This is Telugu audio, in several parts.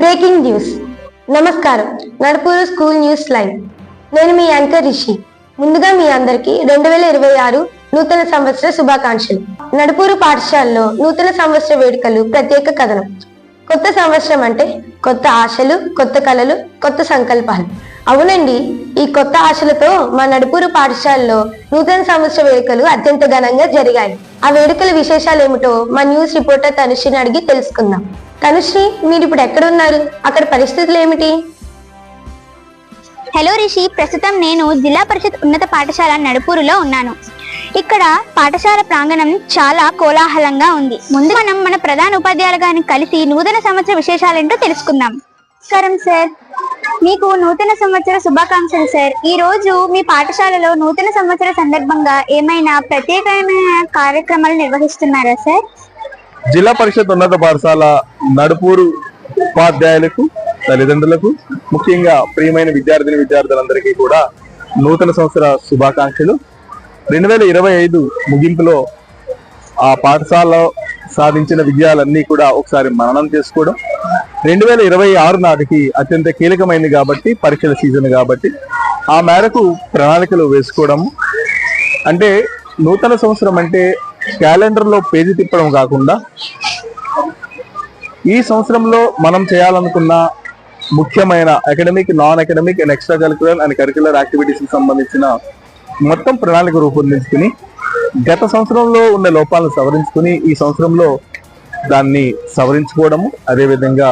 Breaking news. నమస్కారం. Nadupuru school news live. నేను మీ యాంకర్ రిషి. ముందుగా మీ అందరికీ రెండు వేల ఇరవై ఆరు నూతన సంవత్సర శుభాకాంక్షలు. నడుపూరు పాఠశాలలో నూతన సంవత్సర వేడుకలు ప్రత్యేక కథనం. కొత్త సంవత్సరం అంటే కొత్త ఆశలు కొత్త కళలు కొత్త సంకల్పాలు. అవునండి ఈ కొత్త ఆశలతో మా నడుపూరు పాఠశాలలో నూతన సంవత్సర వేడుకలు అత్యంత ఘనంగా జరిగాయి. ఆ వేడుకల విశేషాలు ఏమిటో మా న్యూస్ రిపోర్టర్ తనుషిని అడిగి తెలుసుకుందాం. తనుశ్రీ మీరు ఇప్పుడు ఎక్కడున్నారు? అక్కడ పరిస్థితులు ఏమిటి హలో రిషి ప్రస్తుతం నేను జిల్లా పరిషత్ ఉన్నత పాఠశాల నడుపూరులో ఉన్నాను. ఇక్కడ పాఠశాల ప్రాంగణం చాలా కోలాహలంగా ఉంది. ముందు మనం మన ప్రధాన ఉపాధ్యాయులు గారిని కలిసి నూతన సంవత్సర విశేషాలేంటో తెలుసుకుందాం. నమస్కారం సార్. మీకు నూతన సంవత్సర శుభాకాంక్షలు సార్. ఈ రోజు మీ పాఠశాలలో నూతన సంవత్సర సందర్భంగా ఏమైనా ప్రత్యేకమైన కార్యక్రమాలు నిర్వహిస్తున్నారా సార్? జిల్లా పరిషత్ ఉన్నత పాఠశాల నడుపూరు ఉపాధ్యాయులకు తల్లిదండ్రులకు ముఖ్యంగా ప్రియమైన విద్యార్థిని విద్యార్థులందరికీ కూడా నూతన సంవత్సర శుభాకాంక్షలు. రెండు వేల ఇరవై ఐదు ముగింపులో ఆ పాఠశాలలో సాధించిన విజయాలన్నీ కూడా ఒకసారి మననం చేసుకోవడం. రెండు వేల ఇరవై ఆరు నాటికి అత్యంత కీలకమైంది కాబట్టి పరీక్షల సీజన్ కాబట్టి ఆ మేరకు ప్రణాళికలు వేసుకోవడం అంటే నూతన సంవత్సరం అంటే క్యాలెండర్లో పేజీ తిప్పడం కాకుండా ఈ సంవత్సరంలో మనం చేయాలనుకున్న ముఖ్యమైన academic non academic and extracurricular and curricular యాక్టివిటీస్కి సంబంధించిన మొత్తం ప్రణాళిక రూపొందించుకుని గత సంవత్సరంలో ఉన్న లోపాలను సవరించుకుని ఈ సంవత్సరంలో దాన్ని సవరించుకోవడము అదేవిధంగా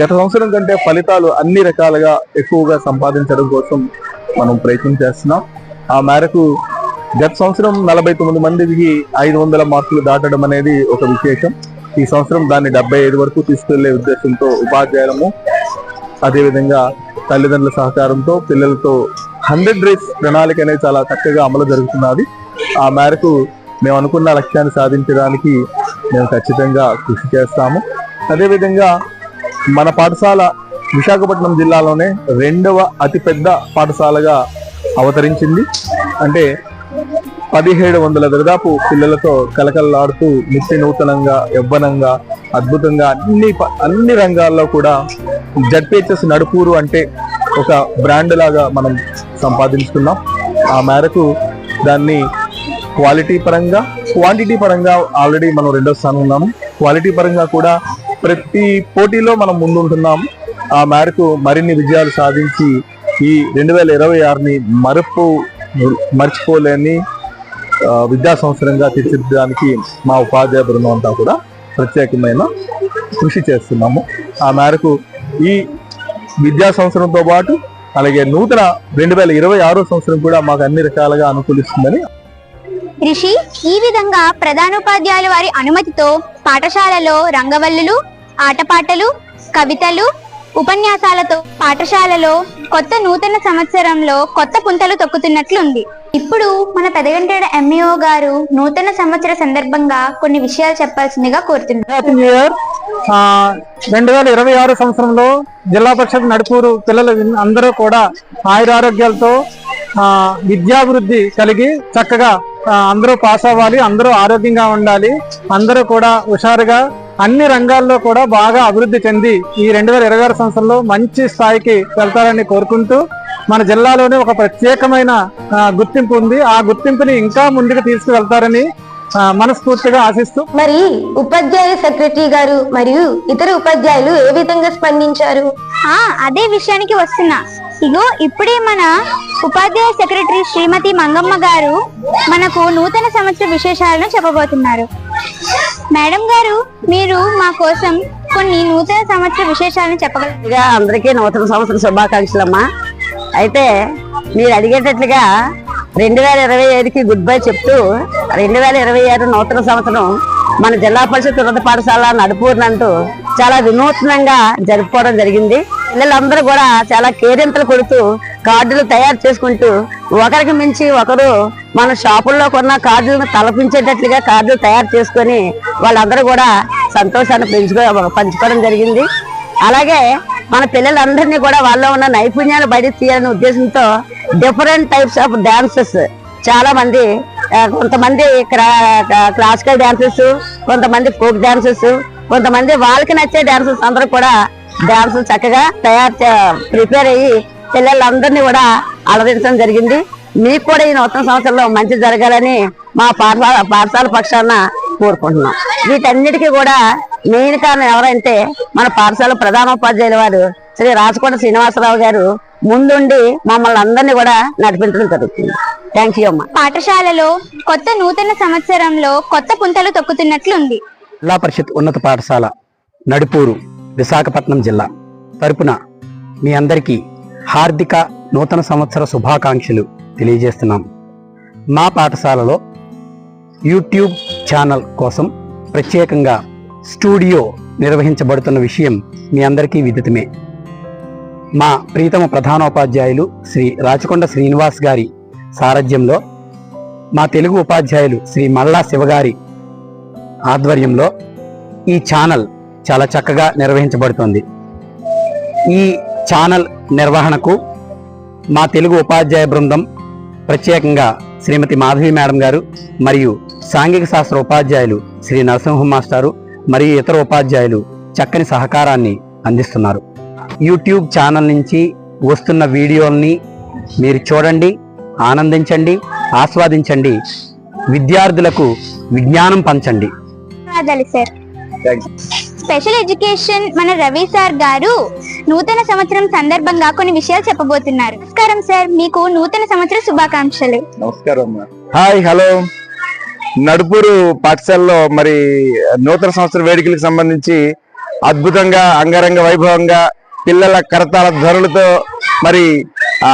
గత సంవత్సరం కంటే ఫలితాలు అన్ని రకాలుగా ఎక్కువగా సంపాదించడం కోసం మనం ప్రయత్నం చేస్తున్నాం. ఆ మేరకు గత సంవత్సరం నలభై తొమ్మిది మందికి ఐదు వందల మార్కులు దాటడం అనేది ఒక విశేషం. ఈ సంవత్సరం దాన్ని డెబ్బై ఐదు వరకు తీసుకెళ్ళే ఉద్దేశంతో ఉపాధ్యాయులము అదేవిధంగా తల్లిదండ్రుల సహకారంతో పిల్లలతో హండ్రెడ్ డేస్ ప్రణాళిక అనేది చాలా చక్కగా అమలు జరుగుతున్నది. ఆ మేరకు మేము అనుకున్న లక్ష్యాన్ని సాధించడానికి మేము ఖచ్చితంగా కృషి చేస్తాము. అదేవిధంగా మన పాఠశాల విశాఖపట్నం జిల్లాలోనే రెండవ అతిపెద్ద పాఠశాలగా అవతరించింది. అంటే పదిహేడు వందల దాదాపు పిల్లలతో కలకలలాడుతూ నిత్య నూతనంగా యవ్వనంగా అద్భుతంగా అన్ని ప- అన్ని రంగాల్లో కూడా జడ్పిహెచ్ఎస్ నడుపూరు అంటే ఒక బ్రాండ్ లాగా మనం సంపాదించుకున్నాం. ఆ మేరకు దాన్ని క్వాలిటీ పరంగా క్వాంటిటీ పరంగా ఆల్రెడీ మనం రెండో స్థానం ఉన్నాము. క్వాలిటీ పరంగా కూడా ప్రతి పోటీలో మనం ముందుంటున్నాం ఆ మేరకు మరిన్ని విజయాలు సాధించి ఈ రెండు వేల ఇరవై ఆరుని మరుపు మర్చిపోలేని విద్యా సంవత్సరంగా తీర్చిదిద్దడానికి మా ఉపాధ్యాయ బృందం అంతా కూడా ప్రత్యేకమైన కృషి చేస్తున్నాము. ఆ మేరకు ఈ విద్యా సంవత్సరంతో పాటు అలాగే నూతన రెండు వేల ఇరవై ఆరో సంవత్సరం కూడా మాకు అన్ని రకాలుగా అనుకూలిస్తుందని రిషి ఈ విధంగా ప్రధానోపాధ్యాయుల వారి అనుమతితో పాఠశాలలో రంగవల్లులు ఆటపాటలు కవితలు ఉపన్యాసాలతో పాఠశాలలో కొత్త నూతన సంవత్సరంలో కొత్త పుంతలు తొక్కుతున్నట్లుంది. ఇప్పుడు మన పెదగంటేడ ఎంఈఓ గారు నూతన సంవత్సర సందర్భంగా కొన్ని విషయాలు చెప్పాల్సిందిగా కోరుతున్నారు రెండు వేల ఇరవై ఆరు సంవత్సరంలో జిల్లా పరిషత్ నడుపూరు పిల్లలు అందరూ కూడా ఆయురారోగ్యాలతో ఆ, విద్యాభివృద్ధి కలిగి చక్కగా అందరూ పాస్ అవ్వాలి అందరూ ఆరోగ్యంగా ఉండాలి అందరూ కూడా హుషారుగా అన్ని రంగాల్లో కూడా బాగా అభివృద్ధి చెంది ఈ రెండు వేల ఇరవై ఆరు సంవత్సరంలో మంచి స్థాయికి వెళ్తారని కోరుకుంటూ మన జిల్లాలోనే ఒక ప్రత్యేకమైన గుర్తింపు ఉంది. ఆ గుర్తింపుని ఇంకా ముందుకు తీసుకువెళ్తారని మనస్ఫూర్తిగా ఆశిస్తూ మరి ఉపాధ్యాయ సెక్రటరీ గారు మరియు ఇతర ఉపాధ్యాయులు ఏ విధంగా స్పందించారు? ఆ అదే విషయానికి వస్తున్నా. ఇగో ఇప్పుడే మన ఉపాధ్యాయ సెక్రటరీ శ్రీమతి మంగమ్మ గారు మనకు నూతన సంవత్సర విశేషాలను చెప్పబోతున్నారు. మేడం గారు మీరు మా కోసం కొన్ని నూతన సంవత్సర విశేషాలను చెప్పగలరు? అందరికీ నూతన సంవత్సర శుభాకాంక్షలు అమ్మా అయితే మీరు అడిగేటట్లుగా రెండు వేల ఇరవై ఐదుకి గుడ్ బై చెప్తూ రెండు వేల ఇరవై ఆరు నూతన సంవత్సరం మన జిల్లా పరిషత్ ఉన్నత పాఠశాల నడుపూర్నంటూ చాలా వినూత్నంగా జరుపుకోవడం జరిగింది. పిల్లలందరూ కూడా చాలా కేరింతలు కొడుతూ కార్డులు తయారు చేసుకుంటూ ఒకరికి మించి ఒకరు మన షాపుల్లో కొన్న కార్డులను తలపించేటట్లుగా కార్డులు తయారు చేసుకొని వాళ్ళందరూ కూడా సంతోషాన్ని పెంచుకో పంచుకోవడం జరిగింది. అలాగే మన పిల్లలందరినీ కూడా వాళ్ళ ఉన్న నైపుణ్యాలు బయట తీయాలనే ఉద్దేశంతో డిఫరెంట్ టైప్స్ ఆఫ్ డాన్సెస్ చాలా మంది కొంతమంది క్లాసికల్ డాన్సెస్ కొంతమంది ఫోక్ డాన్సెస్ కొంతమంది వాళ్ళకి నచ్చే డాన్సెస్ అందరూ కూడా డాన్స్ చక్కగా తయారు ప్రిపేర్ అయ్యి పిల్లలందరినీ కూడా అలరించడం జరిగింది. మీకు కూడా ఈ నూతన సంవత్సరంలో మంచి జరగాలని మా పాఠశాల పాఠశాల పక్షాన కోరుకుంటున్నాం. వీటన్నిటికీ కూడా మెయిన్ కారణం ఎవరంటే మన పాఠశాల ప్రధానోపాధ్యాయుల వారు శ్రీ రాచకొండ శ్రీనివాసరావు గారు ముందుండి మమ్మల్ని అందరినీ కూడా నడిపించడం జరుగుతుంది. థ్యాంక్ యూ అమ్మా. పాఠశాలలో కొత్త నూతన సంవత్సరంలో కొత్త పుంతలు తొక్కుతున్నట్లుంది. జిల్లా పరిషత్ ఉన్నత పాఠశాల నడుపూరు విశాఖపట్నం జిల్లా తరపున మీ అందరికీ హార్దిక నూతన సంవత్సర శుభాకాంక్షలు తెలియజేస్తున్నాం. మా పాఠశాలలో యూట్యూబ్ ఛానల్ కోసం ప్రత్యేకంగా స్టూడియో నిర్వహించబడుతున్న విషయం మీ అందరికీ విదితమే. మా ప్రీతమ ప్రధానోపాధ్యాయులు శ్రీ రాచకొండ శ్రీనివాస్ గారి సారథ్యంలో మా తెలుగు ఉపాధ్యాయులు శ్రీ మల్లా శివగారి ఆధ్వర్యంలో ఈ ఛానల్ చాలా చక్కగా నిర్వహించబడుతోంది. ఈ ఛానల్ నిర్వహణకు మా తెలుగు ఉపాధ్యాయ బృందం ప్రత్యేకంగా శ్రీమతి మాధవి మేడం గారు మరియు సాంఘిక శాస్త్ర ఉపాధ్యాయులు శ్రీ నరసింహ మాస్టారు మరియు ఇతర ఉపాధ్యాయులు చక్కని సహకారాన్ని అందిస్తున్నారు. యూట్యూబ్ ఛానల్ నుంచి వస్తున్న వీడియోల్ని మీరు చూడండి ఆనందించండి ఆస్వాదించండి విద్యార్థులకు విజ్ఞానం పంచండి. స్పెషల్ ఎడ్యుకేషన్ మన రవి సార్ గారు నూతన సంవత్సరం సందర్భంగా కొన్ని విషయాలు చెప్పబోతున్నారు. నమస్కారం సార్ మీకు నూతన సంవత్సర శుభాకాంక్షలు. నమస్కారం హాయ్ హలో నడుపూరు పాఠశాలలో మరి నూతన సంవత్సర వేడుకలకు సంబంధించి అద్భుతంగా అంగరంగ వైభవంగా పిల్లల కరతాల ధ్వనులతో మరి ఆ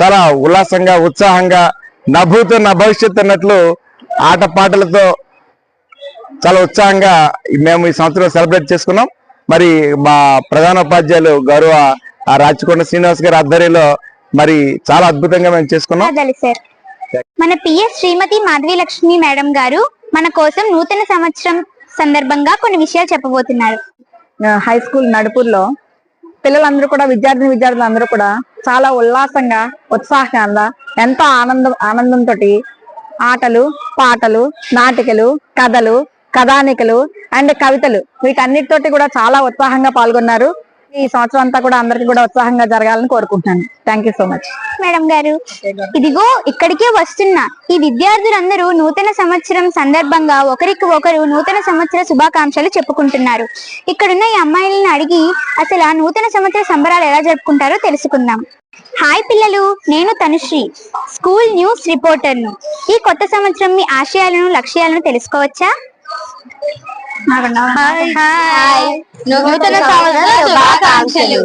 చాలా ఉల్లాసంగా ఉత్సాహంగా నభూతో నా భవిష్యత్ అన్నట్లు ఆటపాటలతో చాలా ఉత్సాహంగా మేము ఈ సంవత్సరం సెలబ్రేట్ చేసుకున్నాం. మరి మా ప్రధాన ఉపాధ్యాయులు గౌరవ రాచకొండ శ్రీనివాస్ గారి ఆధ్వర్యంలో మరి చాలా అద్భుతంగా మేము చేసుకున్నాం. మన పిఎస్ శ్రీమతి మాధవి లక్ష్మి మేడం గారు మన కోసం నూతన సంవత్సరం సందర్భంగా కొన్ని విషయాలు చెప్పబోతున్నారు. హై స్కూల్ నడుపుల్లో పిల్లలందరూ కూడా విద్యార్థిని విద్యార్థులు అందరూ కూడా చాలా ఉల్లాసంగా ఉత్సాహంగా ఎంతో ఆనందం ఆనందంతో ఆటలు పాటలు నాటికలు కథలు కథానికలు అండ్ కవితలు వీటన్నిటితోటి కూడా చాలా ఉత్సాహంగా పాల్గొన్నారు. ఈ సంవత్సరం అంతా కూడా అందరికీ కూడా ఉత్సాహంగా జరగాలని కోరుకుంటున్నాను. Thank you so much madam గారు ఇదిగో ఇక్కడికే వస్తున్న. ఈ విద్యార్థులందరూ నూతన సంవత్సరం సందర్భంగా ఒకరికి ఒకరు నూతన సంవత్సర శుభాకాంక్షలు చెప్పుకుంటున్నారు. ఇక్కడున్న ఈ అమ్మాయిలను అడిగి అసలు ఆ నూతన సంవత్సర సంబరాలు ఎలా జరుపుకుంటారో తెలుసుకుందాం. హాయ్ పిల్లలు నేను తనుశ్రీ స్కూల్ న్యూస్ రిపోర్టర్ను. ఈ కొత్త సంవత్సరం మీ ఆశయాలను లక్ష్యాలను తెలుసుకోవచ్చా? నూతన సంవత్సర శుభాకాంక్షలు.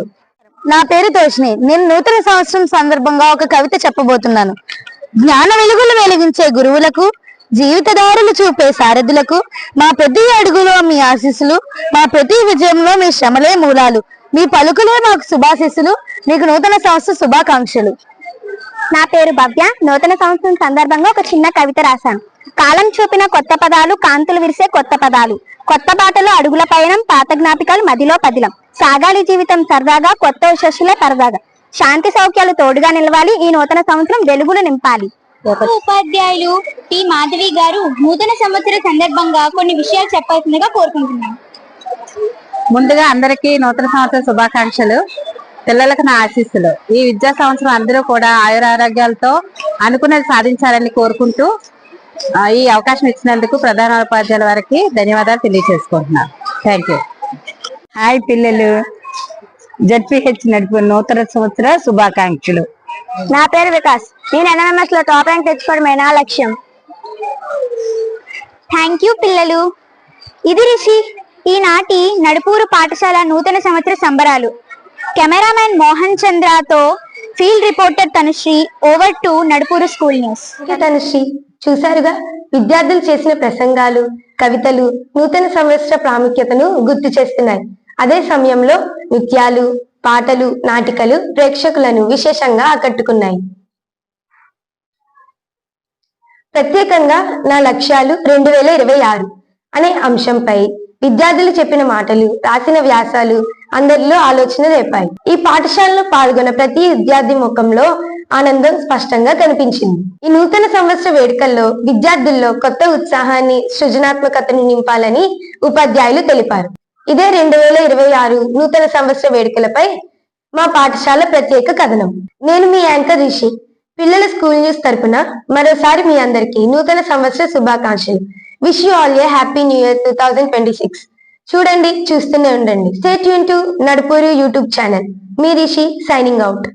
నా పేరు తోషిని నేను నూతన సంవత్సరం సందర్భంగా ఒక కవిత చెప్పబోతున్నాను. జ్ఞాన వెలుగులు వెలిగించే గురువులకు జీవితదారులు చూపే సారథులకు మా ప్రతి అడుగులో మీ ఆశీస్సులు మా ప్రతి విజయంలో మీ శ్రమలే మూలాలు. మీ పలుకులే మాకు శుభాశీస్సులు. మీకు నూతన సంవత్సర శుభాకాంక్షలు. నా పేరు భవ్య. నూతన సంవత్సరం సందర్భంగా ఒక చిన్న కవిత రాశాను. కాలం చూపిన కొత్త పదాలు కాంతులు విరిసే కొత్త పదాలు. కొత్త బాటలో అడుగుల పయనం పాత జ్ఞాపికలు మదిలో పదిలం. సాగాలి జీవితం సరదాగా కొత్త యశస్సులే పరదాగా. శాంతి సౌఖ్యాలు తోడుగా నిలవాలి ఈ నూతన సంవత్సరం వెలుగులు నింపాలి. ఉపాధ్యాయులు టి. మాధవి గారు నూతన సంవత్సర సందర్భంగా కొన్ని విషయాలు చెప్పాల్సిందిగా కోరుకుంటున్నాను. ముందుగా అందరికీ నూతన సంవత్సర శుభాకాంక్షలు. పిల్లలకు నా ఆశీస్సులు. ఈ విద్యా సంవత్సరం అందరూ కూడా ఆయురారోగ్యాలతో అనుకున్నది సాధించాలని కోరుకుంటూ ఈ అవకాశం ఇచ్చినందుకు ప్రధాన ఉపాధ్యాయుల వారికి ధన్యవాదాలు తెలియజేసుకుంటున్నాను. థ్యాంక్ యూ హాయ్ పిల్లలు. జడ్పిహెచ్ నడుపు నూతన సంవత్సర శుభాకాంక్షలు. నా పేరు వికాస్. నేను ఎన్ఎంఎస్లో టాప్ ర్యాంక్ తెచ్చుకోవడమే నా లక్ష్యం? థ్యాంక్ యూ పిల్లలు. ఇది రిషి. ఈనాటి నడుపూరు పాఠశాల నూతన సంవత్సర సంబరాలు. Cameraman Mohan చంద్రతో field reporter Tanushree over to Nadupuru school news. Tanushree చూశారుగా? విద్యార్థులు చేసిన ప్రసంగాలు కవితలు నూతన సంవత్సర ప్రాముఖ్యతను గుర్తు చేస్తున్నాయి. అదే సమయంలో నృత్యాలు పాటలు నాటికలు ప్రేక్షకులను విశేషంగా ఆకట్టుకున్నాయి. ప్రత్యేకంగా నా లక్ష్యాలు రెండు వేల ఇరవై ఆరు అనే అంశంపై విద్యార్థులు చెప్పిన మాటలు రాసిన వ్యాసాలు అందరిలో ఆలోచన రేపాయి ఈ పాఠశాలలో పాల్గొన్న ప్రతి విద్యార్థి ముఖంలో ఆనందం స్పష్టంగా కనిపించింది. ఈ నూతన సంవత్సర వేడుకల్లో విద్యార్థుల్లో కొత్త ఉత్సాహాన్ని సృజనాత్మకతను నింపాలని ఉపాధ్యాయులు తెలిపారు. ఇదే రెండు వేల ఇరవై ఆరు నూతన సంవత్సర వేడుకలపై మా పాఠశాల ప్రత్యేక కథనం. నేను మీ యాంకర్ రిషి. పిల్లల స్కూల్ న్యూస్ తరపున మరోసారి మీ అందరికీ నూతన సంవత్సర శుభాకాంక్షలు. Wish you all a happy new year two thousand twenty six చూడండి చూస్తూనే ఉండండి. స్టేట్ యూన్ టు నడుపూరు యూట్యూబ్ ఛానల్ మీ రిషి సైనింగ్ అవుట్